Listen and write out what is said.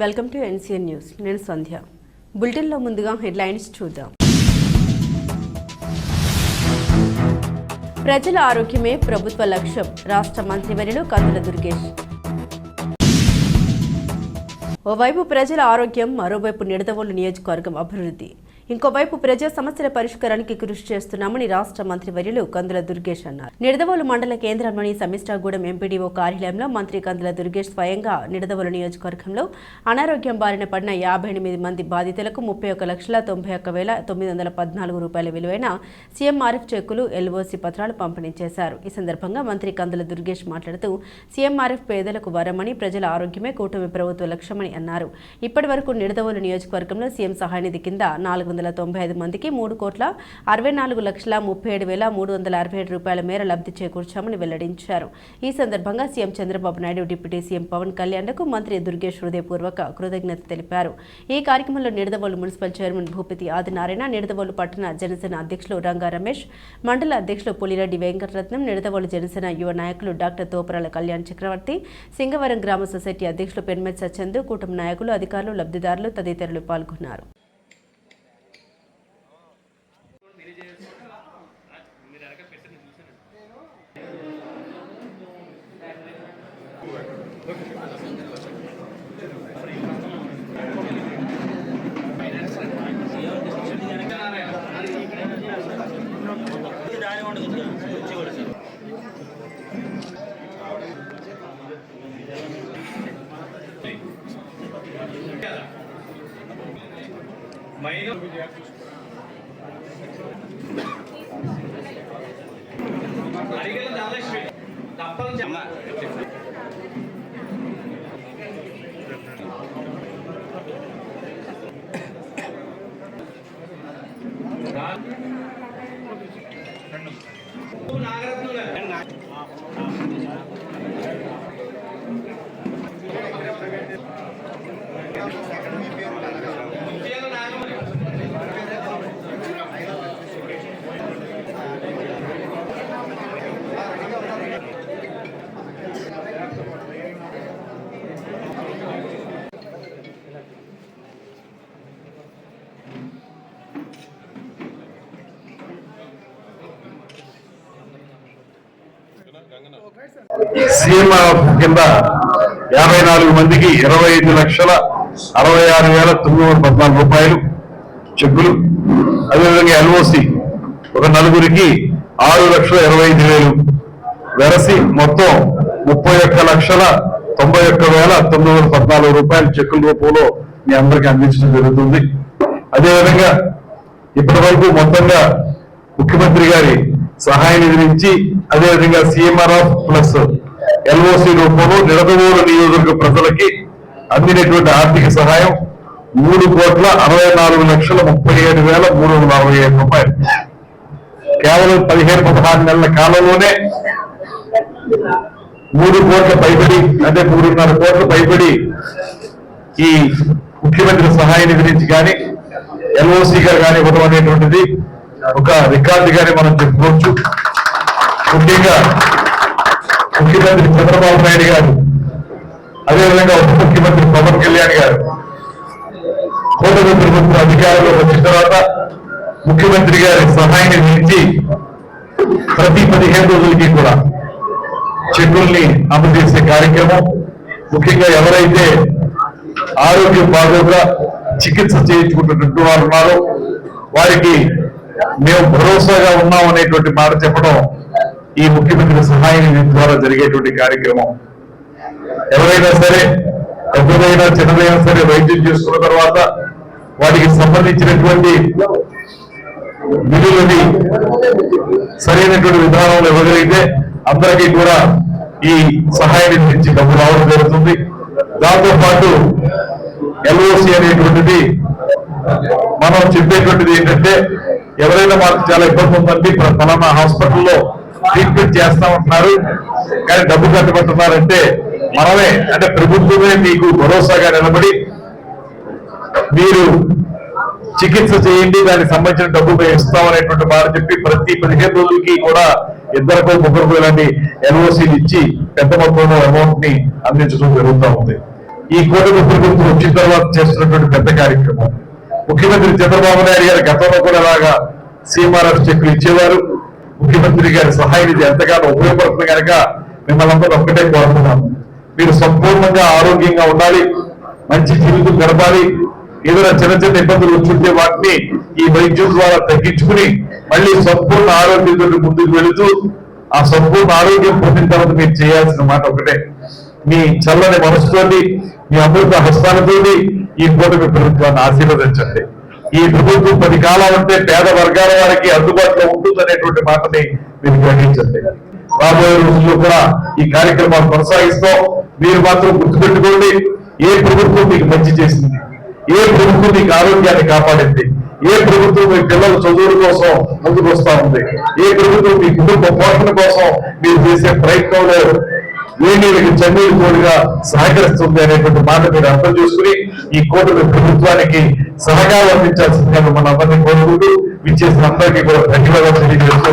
Welcome to NCN news. నేను సంధ్య. బులెటిన్లో ముందుగా హెడ్లైన్స్ చూద్దాం. ప్రజల ఆరోగ్యమే ప్రభుత్వ లక్ష్యం. రాష్ట్ర మంత్రివర్యులు కందుల దుర్గేష్. ఓవైపు ప్రజల ఆరోగ్యం మరోవైపు నిడదవోలు నియోజకవర్గం అభివృద్ధి. ఇంకోవైపు ప్రజా సమస్యల పరిష్కారానికి కృషి చేస్తున్నామని రాష్ట్ర మంత్రి వర్యులు కందుల దుర్గేష్ అన్నారు. నిడదవోలు మండల కేంద్రంలోని సమిష్టాగూడెం ఎంపీడీఓ కార్యాలయంలో మంత్రి కందుల దుర్గేష్ స్వయంగా నిడదవోలు నియోజకవర్గంలో అనారోగ్యం బారిన పడిన యాభై ఎనిమిది మంది బాధితులకు ముప్పై ఒక లక్షల తొంభై ఒక్క వేల తొమ్మిది వందల పద్నాలుగు రూపాయల విలువైన సీఎంఆర్ఎఫ్ చెక్కులు ఎల్ఓసి పత్రాలు పంపిణీ చేశారు. ఈ సందర్భంగా మంత్రి కందుల దుర్గేష్ మాట్లాడుతూ సీఎంఆర్ఎఫ్ పేదలకు వరమని ప్రజల ఆరోగ్యమే కూటమి ప్రభుత్వ లక్ష్యమని అన్నారు. ఇప్పటి వరకు నిడదవోలు నియోజకవర్గంలో సీఎం సహాయనిధి కింద నాలుగు వందల తొంభై ఐదు మందికి మూడు కోట్ల అరవై నాలుగు లక్షల ముప్పై ఏడు వేల మూడు వందల అరవై ఏడు రూపాయల మేర లబ్ధి చేకూర్చామని వెల్లడించారు. ఈ సందర్భంగా CM Chandrababu Naidu deputy CM Pawan కళ్యాణ్కు మంత్రి దుర్గేష్ హృదయపూర్వక కృతజ్ఞత తెలిపారు. ఈ కార్యక్రమంలో నిడదవోలు మున్సిపల్ చైర్మన్ భూపతి ఆదినారాయణ నిడదవోలు పట్టణ జనసేన అధ్యక్షులు రంగా రమేష్ మండల అధ్యక్షులు పులిరెడ్డి వెంకటరత్నం నిడదవోలు జనసేన యువ నాయకులు డాక్టర్ తోపరాల కళ్యాణ్ చక్రవర్తి సింగవరం గ్రామ సొసైటీ అధ్యక్షులు పెన్మెత్ సచందు కూటమి నాయకులు అధికారులు లబ్ధిదారులు తదితరులు పాల్గొన్నారు. മൈനർ അരികൽ ധാരാളം അപ്പം ചമ്മ ಕಣ್ಣು సీమ కింద యాభై నాలుగు మందికి ఇరవై ఐదు లక్షల అరవై ఆరు వేల తొమ్మిది వందల పద్నాలుగు రూపాయలు చెక్కులు. అదేవిధంగా ఎల్ఓసి ఒక నలుగురికి ఆరు లక్షల ఇరవై ఐదు వేలు. వెరసి మొత్తం ముప్పై ఒక్క లక్షల తొంభై ఒక్క వేల తొమ్మిది వందల పద్నాలుగు రూపాయల చెక్కుల రూపంలో మీ అందరికీ అందించడం జరుగుతుంది. అదేవిధంగా ఇప్పటి వరకు మొత్తంగా ముఖ్యమంత్రి గారి సహాయ నిధి నుంచి అదేవిధంగా సిఎంఆర్ఎఫ్ ప్లస్ ఎల్ఓసి రూపంలో నిడదవోలు నియోజకవర్గ ప్రజలకి అందినటువంటి ఆర్థిక సహాయం మూడు కోట్ల అరవై నాలుగు లక్షల ముప్పై ఏడు వేల మూడు వందల అరవై ఏడు రూపాయలు. కేవలం పదిహేను పదహారు నెలల కాలంలోనే మూడు కోట్ల పైబడి అంటే మూడున్నర కోట్ల పైబడి ఈ ముఖ్యమంత్రి సహాయ నిధి నుంచి కానీ ఎల్ఓసిగా కానీ ఇవ్వడం అనేటువంటిది ఒక రికార్డుగానే మనం చెప్పుకోవచ్చు. ముఖ్యంగా ముఖ్యమంత్రి చంద్రబాబు నాయుడు గారు అదేవిధంగా ఉప ముఖ్యమంత్రి పవన్ కళ్యాణ్ గారు కూటమి ప్రభుత్వం అధికారంలో వచ్చిన తర్వాత ముఖ్యమంత్రి గారి సహాయాన్ని నిలిచి ప్రతి పదిహేను రోజులకి కూడా చెక్కుల్ని అమలు చేసే కార్యక్రమం. ముఖ్యంగా ఎవరైతే ఆరోగ్యం బాగోగా చికిత్స చేయించుకుంటున్నట్టు వారు ఉన్నారో వారికి మేము భరోసాగా ఉన్నాం అనేటువంటి మాట చెప్పడం ఈ ముఖ్యమంత్రి సహాయ నిధి ద్వారా జరిగేటువంటి కార్యక్రమం. ఎవరైనా సరే పెద్దదైనా చిన్నదైనా సరే వైద్యం చేసుకున్న తర్వాత వాటికి సంబంధించినటువంటి నిధులని సరైనటువంటి విధానంలో ఇవ్వగలిగితే అందరికీ కూడా ఈ సహాయ నిధి నుంచి డబ్బు రావడం జరుగుతుంది. దాంతోపాటు ఎల్ఓసి అనేటువంటిది మనం చెప్పేటువంటిది ఏంటంటే ఎవరైనా వాళ్ళకి చాలా ఇబ్బంది ఉందండి ప్ర- ఫలానా హాస్పిటల్లో ట్రీట్మెంట్ చేస్తామంటున్నారు కానీ డబ్బు కట్టమంటున్నారంటే మనమే అంటే ప్రభుత్వమే మీకు భరోసాగా నిలబడి మీరు చికిత్స చేయండి దానికి సంబంధించిన డబ్బు మేము ఇస్తామనేటువంటి మాట చెప్పి ప్రతి పదిహేను రోజులకి కూడా ఇద్దరికో ముగ్గురు ఇలాంటి ఎన్ఓసీలు ఇచ్చి పెద్ద మొత్తంలో అమౌంట్ని అందించడం జరుగుతూ ఉంది. ఈ కూటమి ప్రభుత్వం వచ్చిన తర్వాత చేస్తున్నటువంటి పెద్ద కార్యక్రమం. ముఖ్యమంత్రి చంద్రబాబు నాయుడు గారు గతంలో కూడా అలాగా సీఎంఆర్ఎఫ్ చెక్కులు ఇచ్చేవారు. ముఖ్యమంత్రి గారి సహాయ నిధి ఎంతగానో ఉపయోగపడుతుంది కనుక మిమ్మల్ని అందరూ ఒక్కటే కోరుతున్నాము. మీరు సంపూర్ణంగా ఆరోగ్యంగా ఉండాలి మంచి జీవితం గడపాలి ఏదైనా చిన్న చిన్న ఇబ్బందులు వచ్చుంటే వాటిని ఈ వైద్యం ద్వారా తగ్గించుకుని మళ్ళీ సంపూర్ణ ఆరోగ్యంతో ముందుకు వెళుతూ ఆ సంపూర్ణ ఆరోగ్యం పొందిన తర్వాత మీరు చేయాల్సిన మాట ఒకటే. మీ చల్లని మనసుతోటి మీ అమృత హస్తాలతోటి ఈ కూటమి ప్రభుత్వాన్ని ఆశీర్వదించండి. ఈ ప్రభుత్వం పది కాలం ఉంటే పేద వర్గాల వారికి అందుబాటులో ఉంటుందనేటువంటి మాటని మీరు గ్రహించండి. రాబోయే రోజుల్లో కూడా ఈ కార్యక్రమాలు కొనసాగిస్తాం మీరు మాత్రం గుర్తుపెట్టుకోండి ఏ ప్రభుత్వం మీకు మంచి చేసింది ఏ ప్రభుత్వం మీకు ఆరోగ్యాన్ని కాపాడింది ఏ ప్రభుత్వం మీ పిల్లల చదువుల కోసం ముందుకు వస్తా ఉంది ఏ ప్రభుత్వం మీ కుటుంబ పోషణ కోసం మీరు చేసే ప్రయత్నంలో వేణీలకు చన్నీరు తోడుగా సహకరిస్తుంది అనేటువంటి మాట మీరు అర్థం చేసుకుని ఈ కూటమి ప్రభుత్వానికి సహకారం అందించాల్సిందిగా మిమ్మల్ని అందరినీ కోరుకుంటూ విచ్చేసిన అందరికీ కూడా ధన్యవాదాలు తెలియజేస్తూ